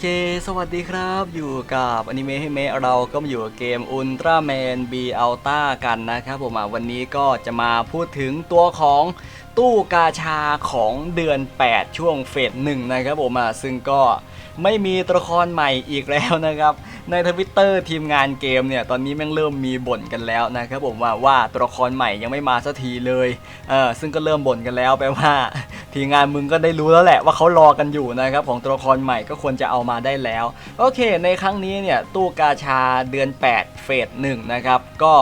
เค สวัสดีครับ อยู่กับอนิเมะให้เมะเราก็มาอยู่กับเกมอุลตร้าแมนบีอัลต้ากันนะครับผมอะวันนี้ก็จะมาพูดถึงตัวของ ตู้กาชาของเดือน 8 ช่วงเฟสหนึ่งนะครับผมอะซึ่งก็ไม่มีตัวละครใหม่อีกแล้วนะครับ ในทวิตเตอร์ทีมงานเกมเนี่ย ตอนนี้แม่งเริ่มมีบ่นกันแล้วนะครับผมว่าว่าตัวละครใหม่ยังไม่มาสักทีเลยเออซึ่งก็เริ่มบ่นกันแล้วแปลว่า ทีมงานมึงก็ได้รู้แล้วแหละว่าเขารอกันอยู่นะครับของตัวละครใหม่ก็ควรจะเอามาได้แล้ว โอเค ในครั้งนี้เนี่ยตู้กาชาเดือน 8 เฟสหนึ่งนะครับก็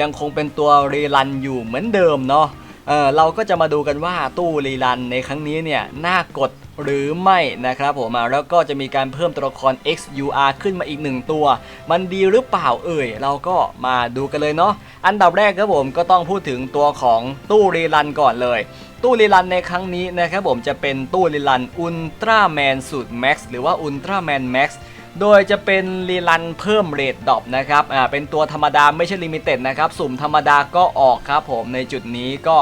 ยังคงเป็นตัวรีรันอยู่เหมือนเดิมเนาะ เออเราก็จะมาดูกันว่าตู้รีรันในครั้งนี้เนี่ยน่ากดหรือไม่นะครับผมแล้วก็จะมีการเพิ่มตัวละคร XUR ขึ้นมาอีกหนึ่งตัว มันดีหรือเปล่าเอ่ย เราก็มาดูกันเลยเนาะอันดับแรกครับผมก็ต้องพูดถึงตัวของตู้รีรันก่อนเลยตู้รีรันในครั้งนี้นะครับผมจะเป็นตู้รีรันอุลตร้าแมนสูตรแม็กซ์หรือว่าอุลตร้าแมนแม็กซ์ โดยจะเป็นรีรันเพิ่มเรทดอปนะครับอ่าเป็นตัวธรรมดาไม่ใช่ลิมิเต็ดนะครับ สุ่มธรรมดาก็ออกครับผมในจุดนี้ก็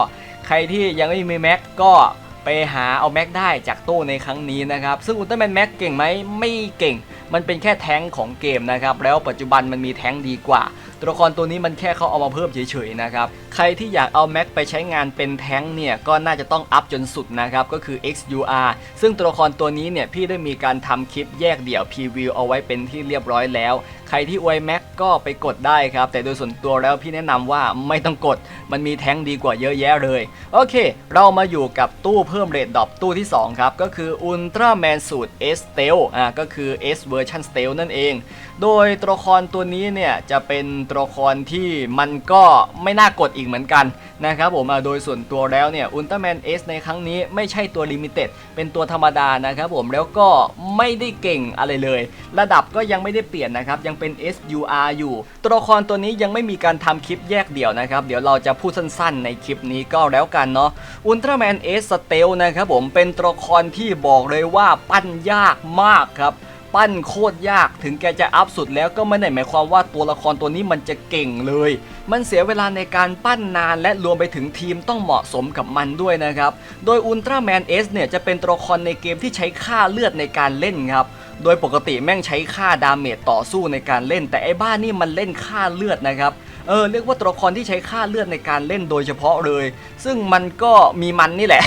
ใครที่ยังไม่มีแม็กก็ไปหาเอาแม็กได้จากตู้ในครั้งนี้นะครับ ซึ่งอุลตร้าแมนแม็กเก่งไหมไม่เก่ง มันเป็นแค่แท้งของเกมนะครับ แล้วปัจจุบันมันมีแท้งดีกว่า ตัวละครตัวนี้มันแค่เขาเอามาเพิ่มเฉยๆนะครับใครที่อยากเอาแม็กไปใช้งานเป็นแท้งเนี่ย ก็น่าจะต้องอัพจนสุดนะครับ ก็คือ XUR ซึ่งตัวละครตัวนี้เนี่ย พี่ได้มีการทำคลิปแยกเดี่ยวพรีวิวเอาไว้เป็นที่เรียบร้อยแล้ว ใครที่อวยแม็กก็ไปกดได้ครับ แต่โดยส่วนตัวแล้วพี่แนะนำว่าไม่ต้องกด มันมีแท้งดีกว่าเยอะแยะเลย โอเค เรามาอยู่กับตู้เพิ่มเรทดรอปตู้ที่ 2 ครับ ก็คือ Ultraman สูตร S Stealth อ่าก็คือ S Version Stealth นั่นเอง โดยตัวละครตัวนี้เนี่ยจะเป็นตัวละครที่มันก็ไม่น่ากดอีกเหมือนกันนะครับผมโดยส่วนตัวแล้วเนี่ย Ultraman S ในครั้งนี้ไม่ใช่ตัวลิมิเต็ดเป็นตัวธรรมดานะครับผมแล้วก็ไม่ได้เก่งอะไรเลย ระดับก็ยังไม่ได้เปลี่ยนนะครับยังเป็น SUR อยู่ ตัวละครตัวนี้ยังไม่มีการทำคลิปแยกเดี่ยวนะครับเดี๋ยวเราจะพูดสั้นๆ ในคลิปนี้ก็แล้วกันเนาะ Ultraman S Stealth นะครับผมเป็นตัวละครที่บอกเลยว่าปั้นยากมากครับ ปั้นโคตรยาก ถึงแกจะอัพสุดแล้วก็ไม่ได้หมายความว่าตัวละครตัวนี้มันจะเก่งเลย มันเสียเวลาในการปั้นนานและรวมไปถึงทีมต้องเหมาะสมกับมันด้วยนะครับ โดย Ultraman S เนี่ยจะเป็นตัวละครในเกมที่ใช้ค่าเลือดในการเล่นครับโดยปกติแม่งใช้ค่าดาเมจต่อสู้ในการเล่น แต่ไอ้บ้านนี่มันเล่นค่าเลือดนะครับเออเรียกว่าตัวละครที่ใช้ค่าเลือดในการเล่นโดยเฉพาะเลย ซึ่งมันก็มีมันนี่แหละ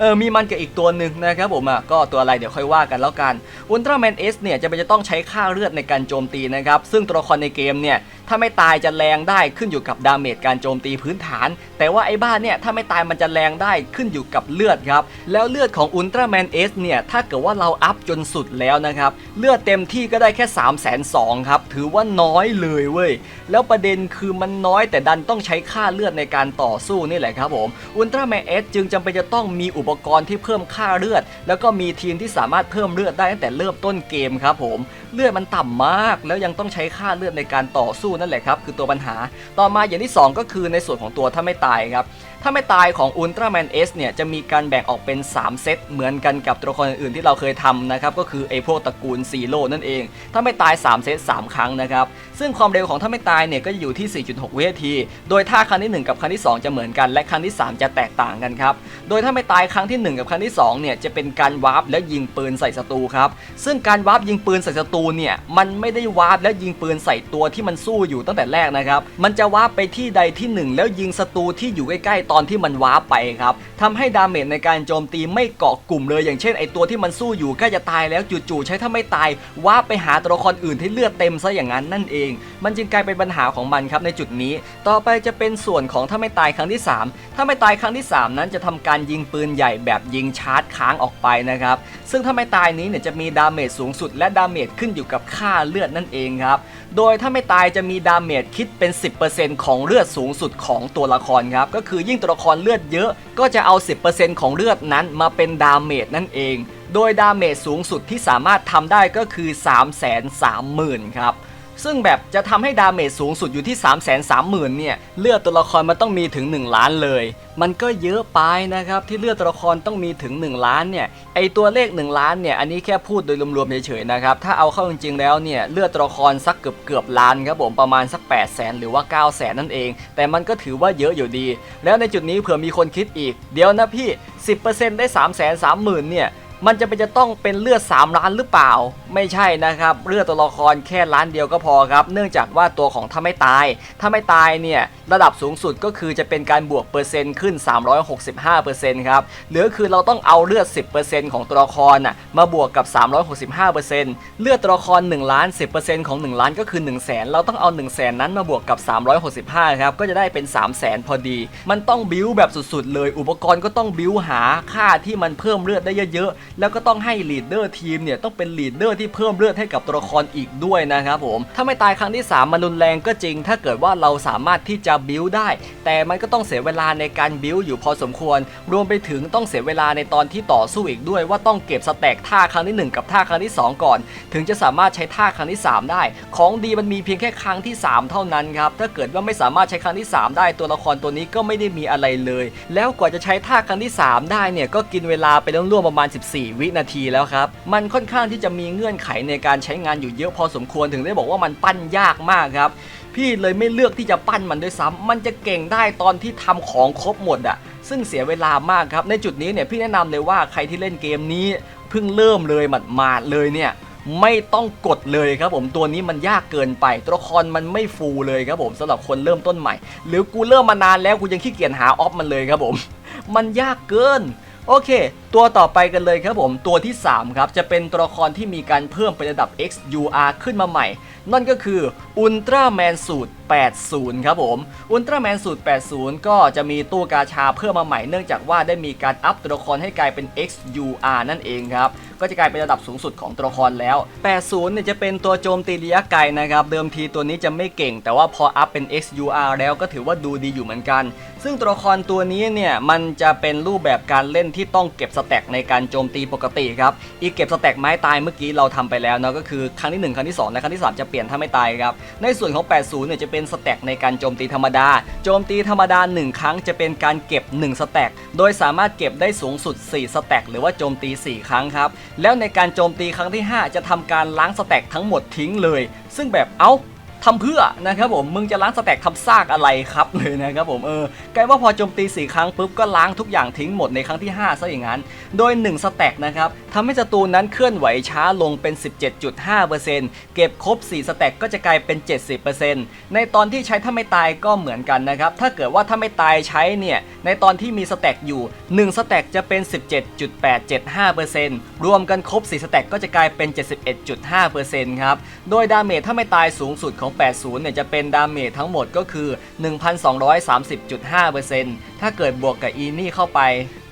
เออมีมันกับอีกตัวหนึ่งนะครับผมอะก็ตัวอะไรเดี๋ยวค่อยว่ากันแล้วกันอุลตร้าแมนเอสเนี่ยจะเป็นจะต้องใช้ค่าเลือดในการโจมตีนะครับซึ่งตัวละครในเกมเนี่ย ถ้าไม่ตายจะแรงได้ขึ้นอยู่กับดาเมจการโจมตีพื้นฐาน แต่ว่าไอ้บ้านเนี่ยถ้าไม่ตายมันจะแรงได้ขึ้นอยู่กับเลือดครับ แล้วเลือดของอุลตร้าแมนเอสเนี่ย ถ้าเกิดว่าเราอัพจนสุดแล้วนะครับ เลือดเต็มที่ก็ได้แค่3 2 0 0 0ครับ ถือว่าน้อยเลยเว้ย แล้วประเด็นคือมันน้อยแต่ดันต้องใช้ค่าเลือดในการต่อสู้นี่แหละครับผมอุลตร้าแมนเอสจึงจำเป็นจะต้องมีอุปกรณ์ที่เพิ่มค่าเลือด แล้วก็มีทีมที่สามารถเพิ่มเลือดได้ตั้งแต่เริ่มต้นเกมครับผมเลือดมันต่ำมาก แล้วยังต้องใช้ค่าเลือดในการต่อสู้นั่นแหละครับคือตัวปัญหา ต่อมาอย่างที่ 2 ก็คือในส่วนของตัวถ้าไม่ตายครับถ้าไม่ตายของ Ultraman S เนี่ยจะมีการแบ่งออกเป็น 3 เซตเหมือนกันกับตัวละครอื่นที่เราเคยทำนะครับก็คือไอพวกตระกูลซีโร่นั่นเอง ถ้าไม่ตาย 3 เซต 3 ครั้งนะครับซึ่งความเร็วของถ้าไม่ตายเนี่ยก็จะอยู่ที่ 4.6 วินาที โดยท่าครั้งที่ 1 กับครั้งที่ 2 จะเหมือนกัน และครั้งที่ 3 จะแตกต่างกันครับโดยถ้าไม่ตายครั้งที่ 1 กับครั้งที่2เนี่ยจะเป็นการวาร์ปแล้วยิงปืนใส่ศัตรูครับซึ่งการวาร์ปยิงปืนใส่ศัตรูเนี่ยมันไม่ได้วาร์ปแล้วยิงปืนใส่ตัวที่มันสู้อยู่ตั้งแต่แรกนะครับ มันจะวาร์ปไปที่ใดที่หนึ่งแล้วยิงศัตรูที่อยู่ใกล้ๆตอนที่มันวาร์ปไปครับทำให้ดาเมจในการโจมตีไม่เกาะกลุ่มเลย อย่างเช่นไอตัวที่มันสู้อยู่ใกล้จะตายแล้วจู่ๆใช้ถ้าไม่ตายวาร์ปไปหาตัวละครอื่นที่เลือดเต็มซะอย่างนั้นนั่นเอง มันจึงกลายเป็นปัญหาของมันครับในจุดนี้ ต่อไปจะเป็นส่วนของถ้าไม่ตายครั้งที่ 3 ถ้าไม่ตายครั้งที่ 3 นั้นจะทำการยิงปืนใหญ่แบบยิงชาร์จค้างออกไปนะครับซึ่งถ้าไม่ตายนี้เนี่ยจะมีดาเมจสูงสุดและดาเมจขึ้นอยู่กับค่าเลือดนั่นเองครับ โดยถ้าไม่ตายจะมีดาเมจคิดเป็น 10%ของเลือดสูงสุดของตัวละครครับ ก็คือยิ่งตัวละครเลือดเยอะ ก็จะเอา 10%ของเลือดนั้นมาเป็นดาเมจนั่นเอง โดยดาเมจสูงสุดที่สามารถทำได้ก็คือ 3 3 0 0 0 0 ครับ ซึ่งแบบจะทำให้ดาเมจสูงสุดอยู่ที่ 3 3 0 0 0 0 เนี่ย เลือดตัวละครมันต้องมีถึง 1 ล้านเลย มันก็เยอะไปนะครับ ที่เลือดตัวละครต้องมีถึง 1 ล้านเนี่ย ไอตัวเลข 1 ล้านเนี่ย อันนี้แค่พูดโดยรวมๆเฉยๆนะครับ ถ้าเอาเข้าจริงๆแล้วเนี่ย เลือดตัวละครสักเกือบเกือบๆล้านครับผมประมาณสัก 8 0 0 0 0 0หรือว่า 9 0 0 0 0 0นั่นเอง แต่มันก็ถือว่าเยอะอยู่ดี แล้วในจุดนี้เผื่อมีคนคิดอีก เดี๋ยวนะพี่ 10%ได้ 3 3 0 0 0 0เนี่ย มันจะเป็นจะต้องเป็นเลือด 3 ล้านหรือเปล่า ไม่ใช่นะครับ เลือดตัวละครแค่ล้านเดียวก็พอครับ เนื่องจากว่าตัวของถ้าไม่ตาย ถ้าไม่ตายเนี่ย ระดับสูงสุดก็คือจะเป็นการบวกเปอร์เซ็นต์ขึ้น 365%ครับหรือคือเราต้องเอาเลือด 10%ของตัวละครน่ะมาบวกกับ 365%เลือดตัวละคร1ล้าน 10%ของ 1 ล้านก็คือ 1 0 0 0 0แสนเราต้องเอา 1 0 0 0 0แสนนั้นมาบวกกับ 365ครับก็จะได้เป็น 3 0 0แสนพอดี มันต้องบิ้วแบบสุดๆเลย อุปกรณ์ก็ต้องบิวหาค่าที่มันเพิ่มเลือดได้เยอะๆแล้วก็ต้องให้ลีดเดอร์ทีมเนี่ยต้องเป็นลีดเดอร์ที่เพิ่มเลือดให้กับตัวละครอีกด้วยนะครับผม ถ้าไม่ตายครั้งที่ 3 มันรุนแรงก็จริง ถ้าเกิดว่าเราสามารถที่จะบิวได้ แต่มันก็ต้องเสียเวลาในการบิวอยู่พอสมควร รวมไปถึงต้องเสียเวลาในตอนที่ต่อสู้อีกด้วย ว่าต้องเก็บสแต็กท่าครั้งที่ 1 กับท่าครั้งที่ 2 ก่อน ถึงจะสามารถใช้ท่าครั้งที่ 3 ได้ ของดีมันมีเพียงแค่ครั้งที่ 3 เท่านั้นครับถ้าเกิดว่าไม่สามารถใช้ครั้งที่ 3 ได้ตัวละครตัวนี้ก็ไม่ได้มีอะไรเลย แล้วกว่าจะใช้ท่าครั้งที่ 3 ได้เนี่ยก็กินเวลาไปร่วมๆประมาณ 14วินาทีแล้วครับ มันค่อนข้างที่จะมีเงื่อนไขในการใช้งานอยู่เยอะพอสมควรถึงได้บอกว่ามันปั้นยากมากครับ พี่เลยไม่เลือกที่จะปั้นมันด้วยซ้ำมันจะเก่งได้ตอนที่ทำของครบหมดอะซึ่งเสียเวลามากครับ ในจุดนี้เนี่ยพี่แนะนำเลยว่าใครที่เล่นเกมนี้เพิ่งเริ่มเลยหมาดๆเลยเนี่ยไม่ต้องกดเลยครับผมตัวนี้มันยากเกินไป ตัวละครมันไม่ฟูเลยครับผมสำหรับคนเริ่มต้นใหม่ หรือกูเริ่มมานานแล้วกูยังขี้เกียจหาออฟมันเลยครับผม มันยากเกิน โอเค ตัวต่อไปกันเลยครับผมตัวที่ 3 ครับ จะเป็นตัวละครที่มีการเพิ่มเป็นระดับ XUR ขึ้นมาใหม่ นั่นก็คืออุลตร้าแมนสูตร 80 ครับผมอุลตร้าแมนสูตร 80 ก็จะมีตู้กาชาเพิ่มมาใหม่เนื่องจากว่าได้มีการอัพตัวละครให้กลายเป็น XUR นั่นเองครับ ก็จะกลายเป็นระดับสูงสุดของตัวละครแล้ว 80 เนี่ยจะเป็นตัวโจมตีระยะไกลนะครับ เดิมทีตัวนี้จะไม่เก่ง แต่ว่าพออัพเป็น XUR แล้วก็ถือว่าดูดีอยู่เหมือนกัน ซึ่งตัวละครตัวนี้เนี่ยมันจะเป็นรูปแบบการเล่นที่ต้องเก็บสแต็กในการโจมตีปกติครับ อีกเก็บสแต็กไม้ตายเมื่อกี้เราทำไปแล้วเนาะก็คือครั้งที่ 1 ครั้งที่ 2 และครั้งที่ 3 จะเปลี่ยนถ้าไม่ตายครับ ในส่วนของ 80 เนี่ยจะเป็นสแต็กในการโจมตีธรรมดา โจมตีธรรมดา 1 ครั้งจะเป็นการเก็บ 1 สแต็ก โดยสามารถเก็บได้สูงสุด 4 สแต็กหรือว่าโจมตี 4 ครั้งครับ แล้วในการโจมตีครั้งที่ 5 จะทำการล้างสแต็กทั้งหมดทิ้งเลย ซึ่งแบบเอ้า ทำเพื่อนะครับผมมึงจะล้างสแต็กทำซากอะไรครับเลยนะครับผมเออกลายว่าพอโจมตี 4 ครั้งปุ๊บก็ล้างทุกอย่างทิ้งหมดในครั้งที่ 5 ซะอย่างนั้น โดย 1 สแต็กนะครับทำให้ศัตรูนั้นเคลื่อนไหวช้าลงเป็น 17.5%เก็บครบ 4 สแต็กก็จะกลายเป็น 70%ในตอนที่ใช้ถ้าไม่ตายก็เหมือนกันนะครับถ้าเกิดว่าถ้าไม่ตายใช้เนี่ยในตอนที่มีสแต็กอยู่ 1 สแต็กจะเป็น 17.875%รวมกันครบ 4 สแต็กก็จะกลายเป็น 71.5%ครับโดยดาเมจถ้าไม่ตายสูงสุดของ80เนี่ยจะเป็นดาเมจทั้งหมดก็คือ 1,230.5%ถ้าเกิดบวกกับอีนี่เข้าไป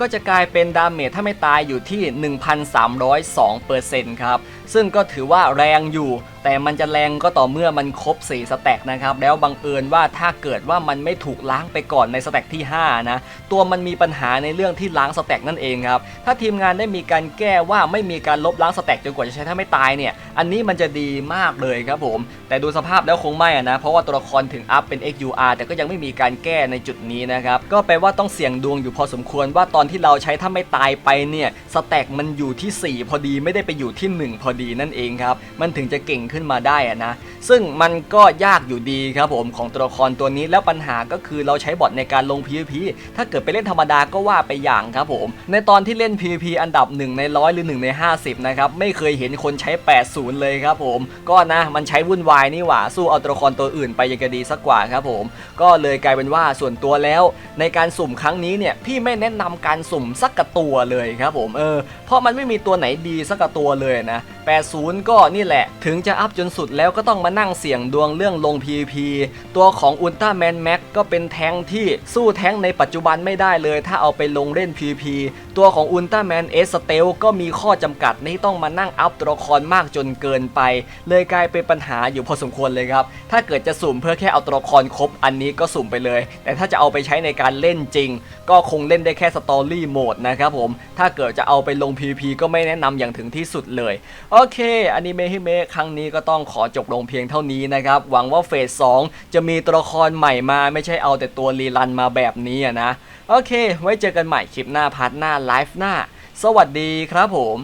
ก็จะกลายเป็นดาเมจถ้าไม่ตายอยู่ที่ 1,302%ครับ ซึ่งก็ถือว่าแรงอยู่ แต่มันจะแรงก็ต่อเมื่อมันครบ 4 สแต็กนะครับ แล้วบังเอิญว่าถ้าเกิดว่ามันไม่ถูกล้างไปก่อนในสแต็กที่ 5 นะ ตัวมันมีปัญหาในเรื่องที่ล้างสแต็กนั่นเองครับ ถ้าทีมงานได้มีการแก้ว่าไม่มีการลบล้างสแต็กจนกว่าจะใช้ถ้าไม่ตายเนี่ย อันนี้มันจะดีมากเลยครับผม แต่ดูสภาพแล้วคงไม่นะ เพราะว่าตัวละครถึงอัพเป็น XUR แต่ก็ยังไม่มีการแก้ในจุดนี้นะครับ ก็แปว่าต้องเสี่ยงดวงอยู่พอสมควรว่าตอนที่เราใช้ถ้าไม่ตายไปเนี่ยสแต็กมันอยู่ที่ 4 พอดีไม่ได้ไปอยู่ที่ 1 พอดีนั่นเองครับ มันถึงจะเก่งขึ้นมาได้อะนะ ซึ่งมันก็ยากอยู่ดีครับผมของตัวละครตัวนี้แล้วปัญหาก็คือเราใช้บอทในการลง PVP ถ้าเกิดไปเล่นธรรมดาก็ว่าไปอย่างครับผม ในตอนที่เล่น PVP อันดับ 1 ในร้อยหรือ 1 ใน 50 นะครับ ไม่เคยเห็นคนใช้ 80 เลยครับผม ก็นะมันใช้วุ่นวายนี่หว่า สู้เอาตัวละครตัวอื่นไปยังจะดีสักกว่าครับผม ก็เลยกลายเป็นว่าส่วนตัวแล้ว ในการสุ่มครั้งนี้เนี่ยพี่ไม่แนะนำการสุ่มสักกระตัวเลยครับผมเออเพราะมันไม่มีตัวไหนดีสักกระตัวเลยนะ 80 ก็นี่แหละ ถึงจะอัพจนสุดแล้วก็ต้องมานั่งเสี่ยงดวงเรื่องลง PVP ตัวของอุลตร้าแมนแม็กก็เป็นแท้งที่สู้แท้งในปัจจุบันไม่ได้เลย ถ้าเอาไปลงเล่น PVP ตัวของอุลตร้าแมนเอสเตลก็มีข้อจำกัดที่ต้องมานั่งอัพตัวละครมากจนเกินไป เลยกลายเป็นปัญหาอยู่พอสมควรเลยครับ ถ้าเกิดจะสุ่มเพื่อแค่เอาตัวละครครบอันนี้ก็สุ่มไปเลย แต่ถ้าจะเอาไปใช้ในการเล่นจริง ก็คงเล่นได้แค่สตอรี่โหมดนะครับผม ถ้าเกิดจะเอาไปลง PVP ก็ไม่แนะนำอย่างถึงที่สุดเลย โอเคอนิเมะฮิเมะครั้งนี้ก็ต้องขอจบลงเพียงยงเท่านี้นะครับ หวังว่าเฟส2จะมีตัวละครใหม่มาไม่ใช่เอาแต่ตัวรีรันมาแบบนี้นะ โอเค ไว้เจอกันใหม่คลิปหน้าพาร์ทหน้าไลฟ์หน้า สวัสดีครับผม